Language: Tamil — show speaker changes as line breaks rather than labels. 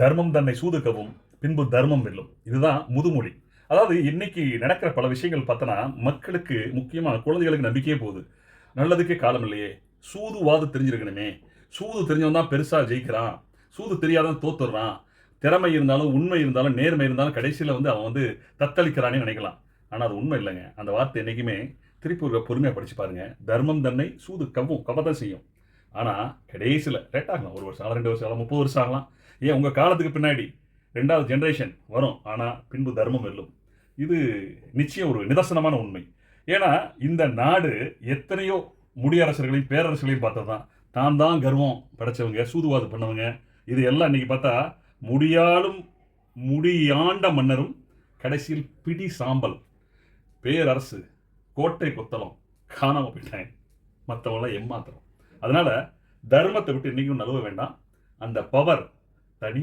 தர்மம் தன்னை சூதுக்கவும் பின்பு தர்மம் வெல்லும். இதுதான் முதுமொழி. அதாவது இன்னைக்கு நடக்கிற பல விஷயங்கள் பார்த்தோன்னா மக்களுக்கு முக்கியமாக குழந்தைகளுக்கு நம்பிக்கையே போகுது. நல்லதுக்கே காலம் இல்லையே. சூது வாது தெரிஞ்சிருக்கணுமே. சூது தெரிஞ்சவன் தான் பெருசாக ஜெயிக்கிறான். சூது தெரியாதவன் தோத்துடுறான். திறமை இருந்தாலும் உண்மை இருந்தாலும் நேர்மை இருந்தாலும் கடைசியில் வந்து அவன் வந்து தத்தளிக்கிறானே நினைக்கலாம். ஆனால் அது உண்மை இல்லைங்க. அந்த வார்த்தை என்றைக்குமே திருப்பி பொறுமையாக படித்து பாருங்கள் தர்மம் தன்னை சூது கவ்வும் கவதான் செய்யும். ஆனால் கடைசியில் லேட் ஆகலாம் ஒரு வருஷம் ஆகலாம் ரெண்டு வருஷம் ஆகலாம் முப்பது வருஷம் ஆகலாம். ஏன் உங்கள் காலத்துக்கு பின்னாடி ரெண்டாவது ஜென்ரேஷன் வரும். ஆனால் பின்பு தர்மம் வெல்லும். இது நிச்சயம் ஒரு நிதர்சனமான உண்மை. ஏன்னா இந்த நாடு எத்தனையோ முடியரசர்களையும் பேரரசர்களையும் பார்த்தது தான் தான் தான் கர்வம் படைச்சவங்க சூதுவாது பண்ணவங்க. இது எல்லாம் இன்னைக்கு பார்த்தா முடியாலும் முடியாண்ட மன்னரும் கடைசியில் பிடி சாம்பல் பேரரசு கோட்டை கொத்தளம் காணாமல் போயிட்டாங்க. மற்றவங்களாம் எம்மாத்திரம் அதனால தர்மத்தை விட்டு இன்னைக்கும் நழுவ வேண்டாம். அந்த பவர் தனி